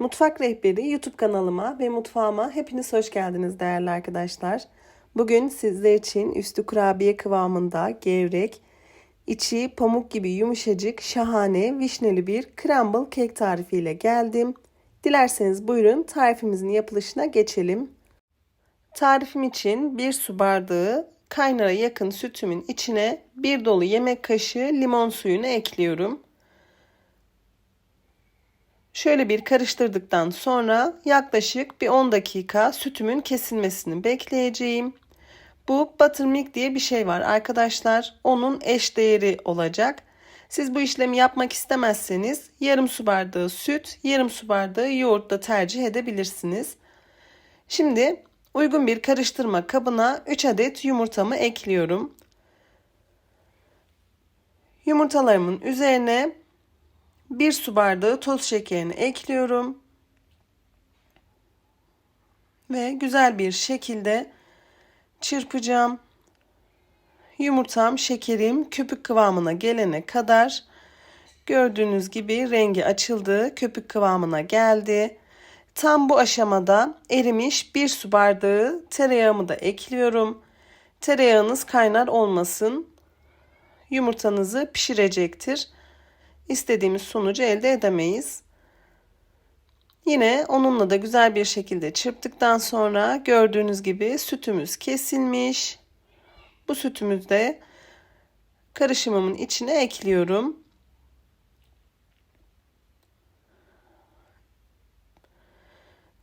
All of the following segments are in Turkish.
Mutfak Rehberi YouTube kanalıma ve mutfağıma hepiniz hoş geldiniz değerli arkadaşlar. Bugün sizler için üstü kurabiye kıvamında gevrek, içi pamuk gibi yumuşacık, şahane, vişneli bir crumble kek tarifiyle geldim. Dilerseniz buyurun tarifimizin yapılışına geçelim. Tarifim için bir su bardağı kaynara yakın sütümün içine bir dolu yemek kaşığı limon suyunu ekliyorum. Şöyle bir karıştırdıktan sonra yaklaşık bir 10 dakika sütümün kesilmesini bekleyeceğim. Bu buttermilk diye bir şey var arkadaşlar. Onun eş değeri olacak. Siz bu işlemi yapmak istemezseniz yarım su bardağı süt, yarım su bardağı yoğurt da tercih edebilirsiniz. Şimdi uygun bir karıştırma kabına 3 adet yumurtamı ekliyorum. Yumurtalarımın üzerine 1 su bardağı toz şekerini ekliyorum. Ve güzel bir şekilde çırpacağım. Yumurtam, şekerim köpük kıvamına gelene kadar gördüğünüz gibi rengi açıldı, köpük kıvamına geldi. Tam bu aşamada erimiş bir su bardağı tereyağımı da ekliyorum. Tereyağınız kaynar olmasın. Yumurtanızı pişirecektir istediğimiz sonucu elde edemeyiz. Yine onunla da güzel bir şekilde çırptıktan sonra gördüğünüz gibi sütümüz kesilmiş. Bu sütümüzü de karışımımın içine ekliyorum.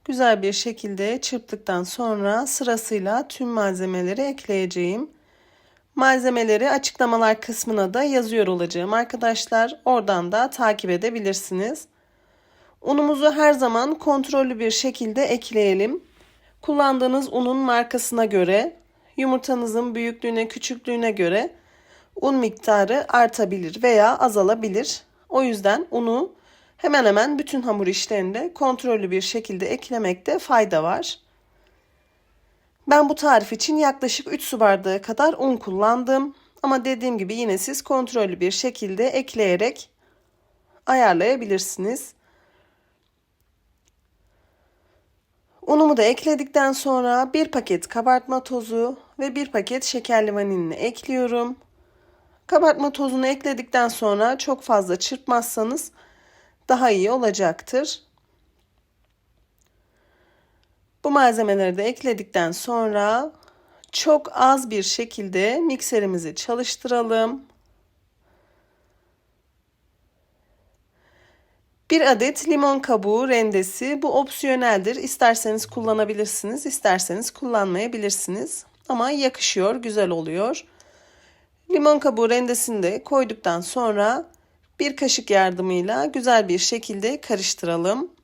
Güzel bir şekilde çırptıktan sonra sırasıyla tüm malzemeleri ekleyeceğim. Malzemeleri açıklamalar kısmına da yazıyor olacağım arkadaşlar. Oradan da takip edebilirsiniz. Unumuzu her zaman kontrollü bir şekilde ekleyelim. Kullandığınız unun markasına göre, yumurtanızın büyüklüğüne, küçüklüğüne göre un miktarı artabilir veya azalabilir. O yüzden unu hemen hemen bütün hamur işlerinde kontrollü bir şekilde eklemekte fayda var. Ben bu tarif için yaklaşık 3 su bardağı kadar un kullandım. Ama dediğim gibi yine siz kontrollü bir şekilde ekleyerek ayarlayabilirsiniz. Unumu da ekledikten sonra bir paket kabartma tozu ve bir paket şekerli vanilini ekliyorum. Kabartma tozunu ekledikten sonra çok fazla çırpmazsanız daha iyi olacaktır. Bu malzemeleri de ekledikten sonra çok az bir şekilde mikserimizi çalıştıralım. Bir adet limon kabuğu rendesi bu opsiyoneldir. İsterseniz kullanabilirsiniz, isterseniz kullanmayabilirsiniz. Ama yakışıyor, güzel oluyor. Limon kabuğu rendesini de koyduktan sonra bir kaşık yardımıyla güzel bir şekilde karıştıralım.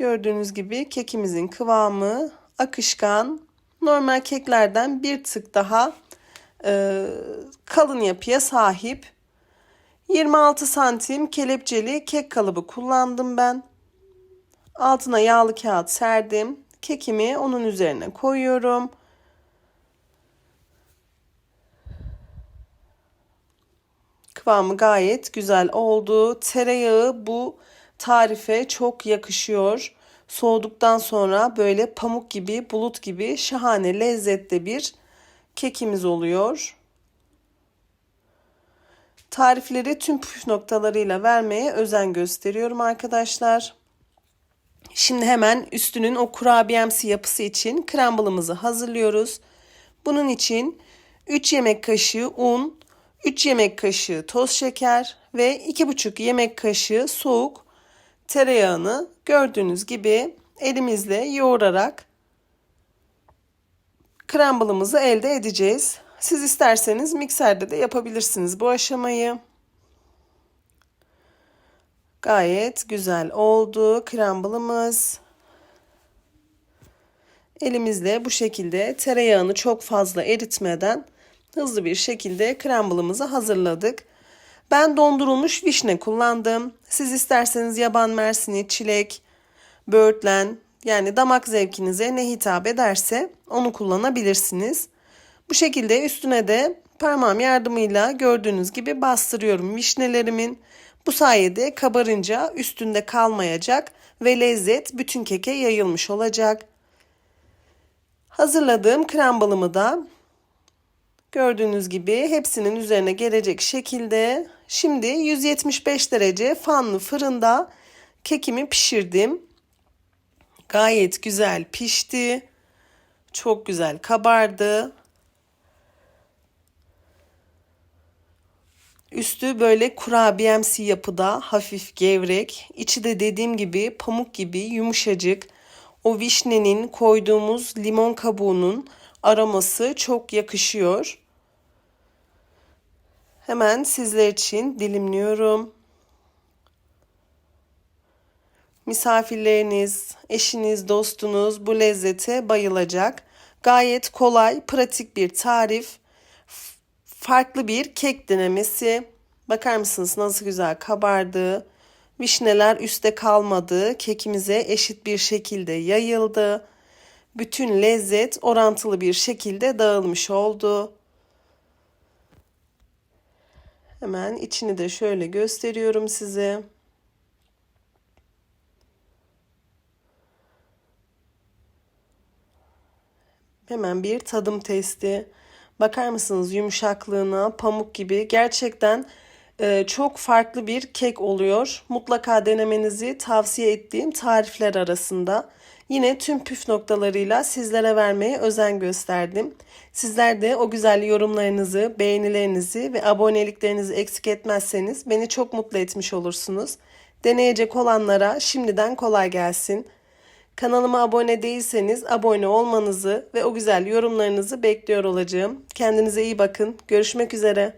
Gördüğünüz gibi kekimizin kıvamı akışkan. Normal keklerden bir tık daha e, kalın yapıya sahip. 26 santim kelepçeli kek kalıbı kullandım ben. Altına yağlı kağıt serdim. Kekimi onun üzerine koyuyorum. Kıvamı gayet güzel oldu. Tereyağı bu tarife çok yakışıyor. Soğuduktan sonra böyle pamuk gibi, bulut gibi şahane lezzetli bir kekimiz oluyor. Tarifleri tüm püf noktalarıyla vermeye özen gösteriyorum arkadaşlar. Şimdi hemen üstünün o kurabiyemsi yapısı için crumble'ımızı hazırlıyoruz. Bunun için 3 yemek kaşığı un, 3 yemek kaşığı toz şeker ve 2,5 yemek kaşığı soğuk tereyağını gördüğünüz gibi elimizle yoğurarak crumble'ımızı elde edeceğiz. Siz isterseniz mikserde de yapabilirsiniz bu aşamayı. Gayet güzel oldu crumble'ımız. Elimizle bu şekilde tereyağını çok fazla eritmeden hızlı bir şekilde crumble'ımızı hazırladık. Ben dondurulmuş vişne kullandım. Siz isterseniz yaban mersini, çilek, böğürtlen yani damak zevkinize ne hitap ederse onu kullanabilirsiniz. Bu şekilde üstüne de parmağım yardımıyla gördüğünüz gibi bastırıyorum vişnelerimin. Bu sayede kabarınca üstünde kalmayacak ve lezzet bütün keke yayılmış olacak. Hazırladığım krem balımı da gördüğünüz gibi hepsinin üzerine gelecek şekilde şimdi 175 derece fanlı fırında kekimi pişirdim. Gayet güzel pişti. Çok güzel kabardı. Üstü böyle kurabiyemsi yapıda hafif gevrek. İçi de dediğim gibi pamuk gibi yumuşacık. O vişnenin koyduğumuz limon kabuğunun aroması çok yakışıyor. Hemen sizler için dilimliyorum. Misafirleriniz, eşiniz, dostunuz bu lezzete bayılacak. Gayet kolay, pratik bir tarif. Farklı bir kek denemesi. Bakar mısınız nasıl güzel kabardı. Vişneler üstte kalmadı. Kekimize eşit bir şekilde yayıldı. Bütün lezzet orantılı bir şekilde dağılmış oldu. Hemen içini de şöyle gösteriyorum size. Hemen bir tadım testi. Bakar mısınız yumuşaklığına, pamuk gibi. Gerçekten e, çok farklı bir kek oluyor. Mutlaka denemenizi tavsiye ettiğim tarifler arasında. Yine tüm püf noktalarıyla sizlere vermeye özen gösterdim. Sizler de o güzel yorumlarınızı, beğenilerinizi ve aboneliklerinizi eksik etmezseniz beni çok mutlu etmiş olursunuz. Deneyecek olanlara şimdiden kolay gelsin. Kanalıma abone değilseniz abone olmanızı ve o güzel yorumlarınızı bekliyor olacağım. Kendinize iyi bakın. Görüşmek üzere.